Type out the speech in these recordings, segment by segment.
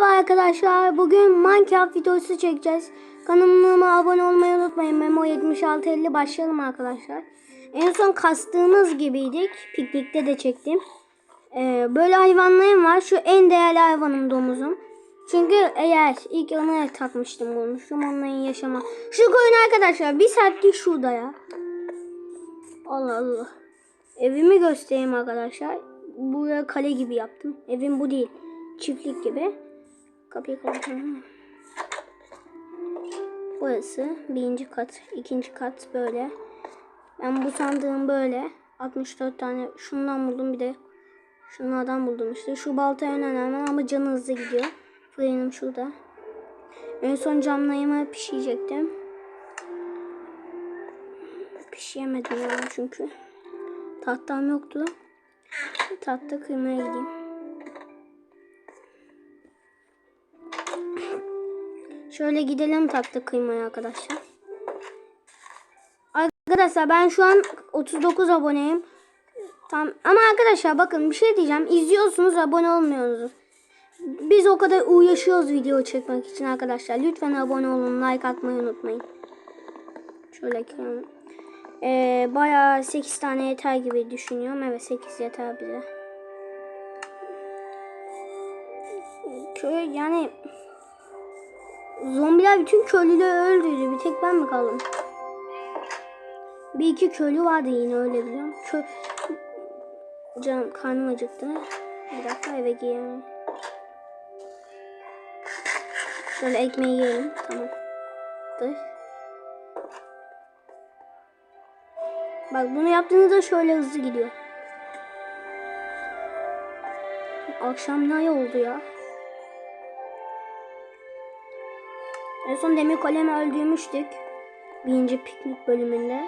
Merhaba arkadaşlar. Bugün Minecraft videosu çekeceğiz. Kanalıma abone olmayı unutmayın. Memo 7650 başlayalım arkadaşlar. En son kastığımız gibiydik. Piknikte de çektim. Ee, böyle hayvanlarım var. Şu en değerli hayvanım domuzum. Çünkü eğer ilk ona takmıştım bulmuştum. Onların yaşama. Şu koyun arkadaşlar bir saatlik şurada ya. Allah Allah. Evimi göstereyim arkadaşlar. Buraya kale gibi yaptım. Evim bu değil. Çiftlik gibi. Kapıyı kapatalım. Burası birinci kat, ikinci kat böyle. Ben bu sandığım böyle. 64 tane şundan buldum bir de şunlardan buldum işte. Şu balta en önemli ama canı hızlı gidiyor. Fırınım şurada. En son camlayımı pişirecektim. Pişiremedim ya çünkü. Tahtam yoktu. Tahta kıymaya gideyim. Şöyle gidelim tahta kıymaya arkadaşlar. Arkadaşlar ben şu an 39 aboneyim. Tam ama arkadaşlar bakın bir şey diyeceğim. İzliyorsunuz abone olmuyorsunuz. Biz o kadar uğraşıyoruz video çekmek için arkadaşlar. Lütfen abone olun, like atmayı unutmayın. Şöyle ekranı. Ee, bayağı 8 tane yeter gibi düşünüyorum. Evet 8 yeter bize. Köy yani zombiler bütün köylüleri öldürdü. Bir tek ben mi kaldım? Bir iki köylü vardı yine öyle biliyorum. Kö Canım karnım acıktı. Bir dakika eve giyelim. Şöyle ekmeği yiyelim. Tamam. Dur. Bak bunu yaptığınızda şöyle hızlı gidiyor. Akşam ne oldu ya? En son demir kalemi öldürmüştük. Birinci piknik bölümünde.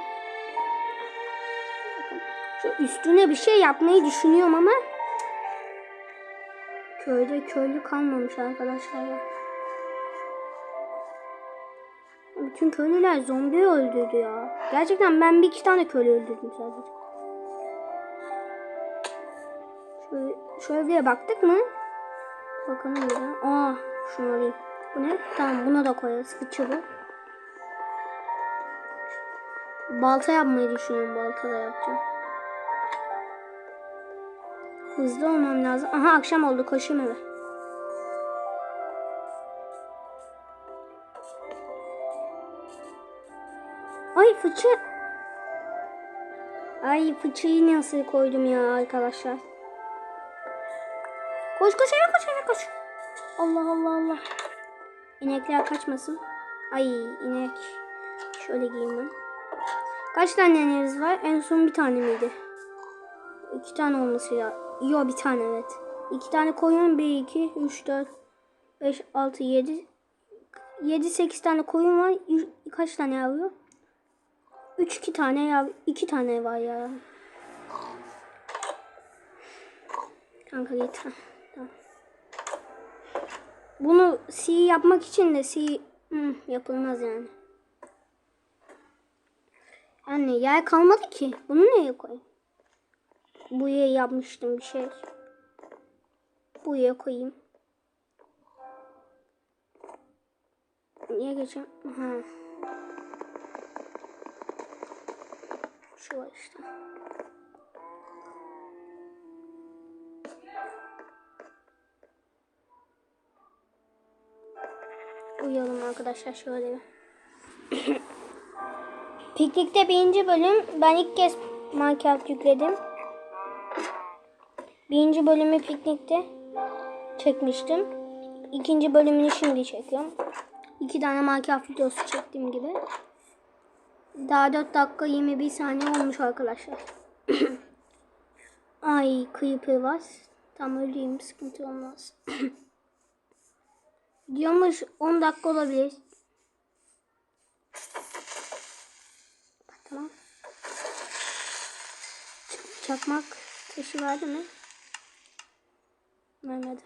Şu üstüne bir şey yapmayı düşünüyorum ama köyde köylü kalmamış arkadaşlar. ya. Bütün köylüler zombi öldürdü ya. Gerçekten ben bir iki tane köylü öldürdüm sadece. Şöyle, şöyle baktık mı? Bakalım de. Aa, şunu alayım. Bu ne? Tamam buna da koyarız. Fıçı bu. Balta yapmayı düşünüyorum. Balta da yapacağım. Hızlı olmam lazım. Aha akşam oldu. Koşayım eve. Ay fıçı. Ay fıçıyı nasıl koydum ya arkadaşlar. Koş koş eve koş eve koş. Allah Allah Allah. İnekler kaçmasın. Ay inek. Şöyle giyeyim. Kaç tane ineğimiz var? En son bir tane miydi? İki tane olması ya. Yok bir tane evet. İki tane koyun. Bir, iki, üç, dört, beş, altı, yedi. Yedi, sekiz tane koyun var. Kaç tane yavru? Üç, iki tane yav iki tane var ya. Kanka git. Bunu C yapmak için de C hmm, yapılmaz yani. Yani yer kalmadı ki. Bunu neye koyayım? Buraya yapmıştım bir şey. Buraya koyayım. Niye geçeyim? Ha. Şu var işte. Arkadaşlar şöyle bir. Piknikte birinci bölüm. Ben ilk kez Minecraft yükledim. Birinci bölümü piknikte çekmiştim. İkinci bölümünü şimdi çekiyorum. İki tane Minecraft videosu çektiğim gibi. Daha 4 dakika 21 saniye olmuş arkadaşlar. Ay creeper var. Tam öleyim sıkıntı olmaz. Videomuz 10 dakika olabilir. Tamam. Çakmak taşı verdi mi? Vermedi.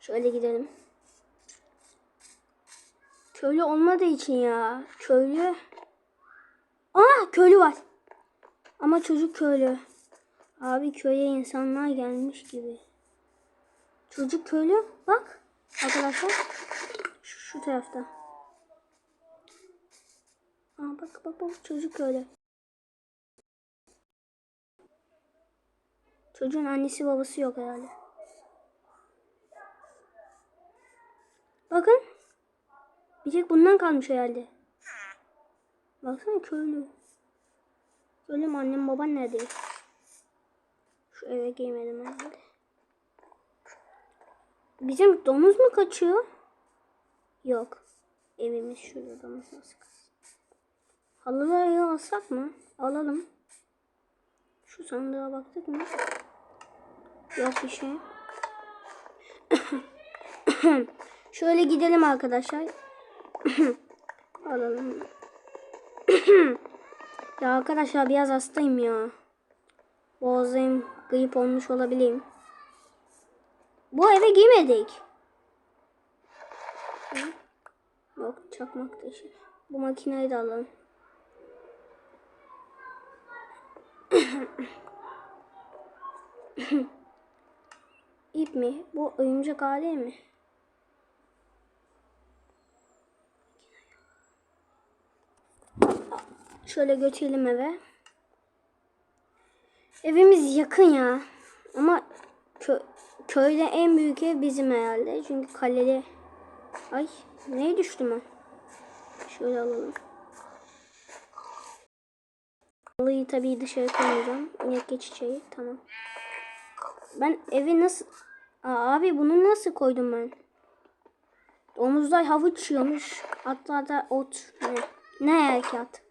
Şöyle gidelim. Köylü olmadığı için ya. Köylü Aa köylü var. Ama çocuk köylü. Abi köye insanlar gelmiş gibi. Çocuk köylü. Bak arkadaşlar. Şu, şu tarafta. Aa bak bak bak çocuk köylü. Çocuğun annesi babası yok herhalde. Bakın. Bir tek bundan kalmış herhalde. Baksana köylü. Köylüm annem baban nerede? Şu eve girmedim herhalde. Bizim domuz mu kaçıyor? Yok. Evimiz şurada domuz nasıl kaçsın? Halıları alsak mı? Alalım. Şu sandığa baktık mı? Yok bir şey. Şöyle gidelim arkadaşlar. Alalım. ya arkadaşlar biraz hastayım ya. Boğazım grip olmuş olabilirim. Bu eve girmedik. Yok çakmak taşı. Bu makineyi de alalım. İp mi? Bu oyuncak hali mi? Şöyle götürelim eve. Evimiz yakın ya. Ama kö köyde en büyük ev bizim herhalde. Çünkü kalede... Ay neye düştüm ben? Şöyle alalım. Halıyı tabii dışarı koymayacağım. İnek çiçeği tamam. Ben evi nasıl... Aa, abi bunu nasıl koydum ben? Domuzlar havuç yiyormuş. Hatta da ot. Ne? Ne harekat?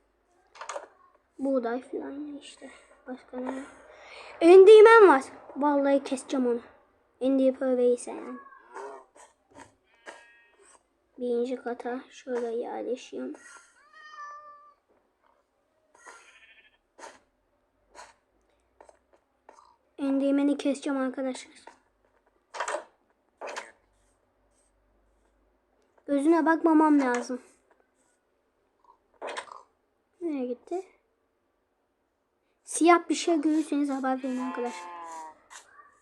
Buğday falan işte. Başka ne? Endiğmen var. Vallahi keseceğim onu. Endi pöveyse yani. Birinci kata şöyle yerleşiyorum. Endiğmeni keseceğim arkadaşlar. Gözüne bakmamam lazım. Nereye gitti? Siyah bir şey görürseniz haber verin arkadaşlar.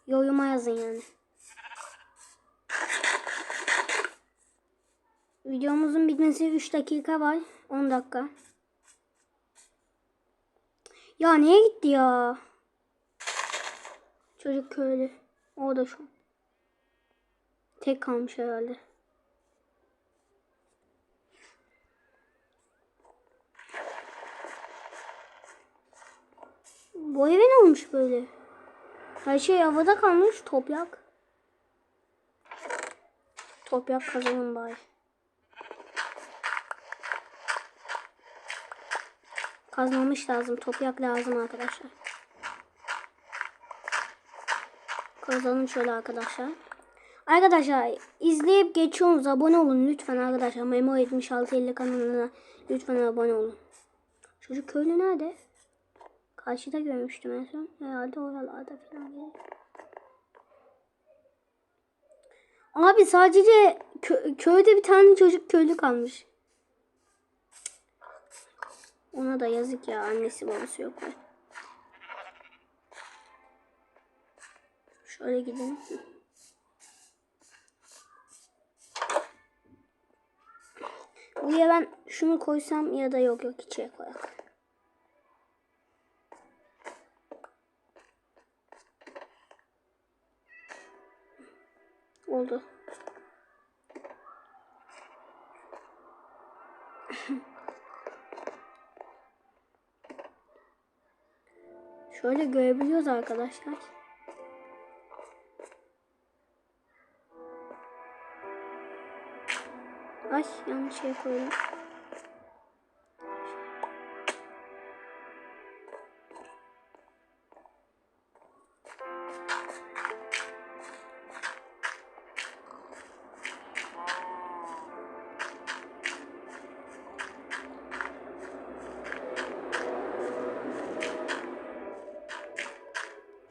Yoruma yazın yani. Videomuzun bitmesi 3 dakika var. 10 dakika. Ya niye gitti ya? Çocuk köylü. O da şu. Tek kalmış herhalde. Bu eve ne olmuş böyle? Her şey havada kalmış. Toprak. Toprak kazanın bari. Kazmamış lazım. Toprak lazım arkadaşlar. Kazalım şöyle arkadaşlar. Arkadaşlar izleyip geçiyorsunuz. Abone olun lütfen arkadaşlar. Memo 7650 kanalına lütfen abone olun. Çocuk köylü nerede? Karşıda görmüştüm en son. Herhalde oralarda falan geliyor. Abi sadece kö köyde bir tane çocuk köylü kalmış. Ona da yazık ya annesi babası yok. Mu? Şöyle gidelim. Buraya ben şunu koysam ya da yok yok içeri koyak. Oldu. Şöyle görebiliyoruz arkadaşlar. Ay yanlış şey koydum.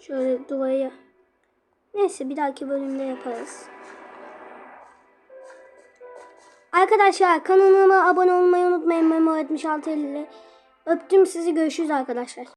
Şöyle duvarı. Neyse bir dahaki bölümde yaparız. Arkadaşlar kanalıma abone olmayı unutmayın. Memo 7650 Öptüm sizi görüşürüz arkadaşlar.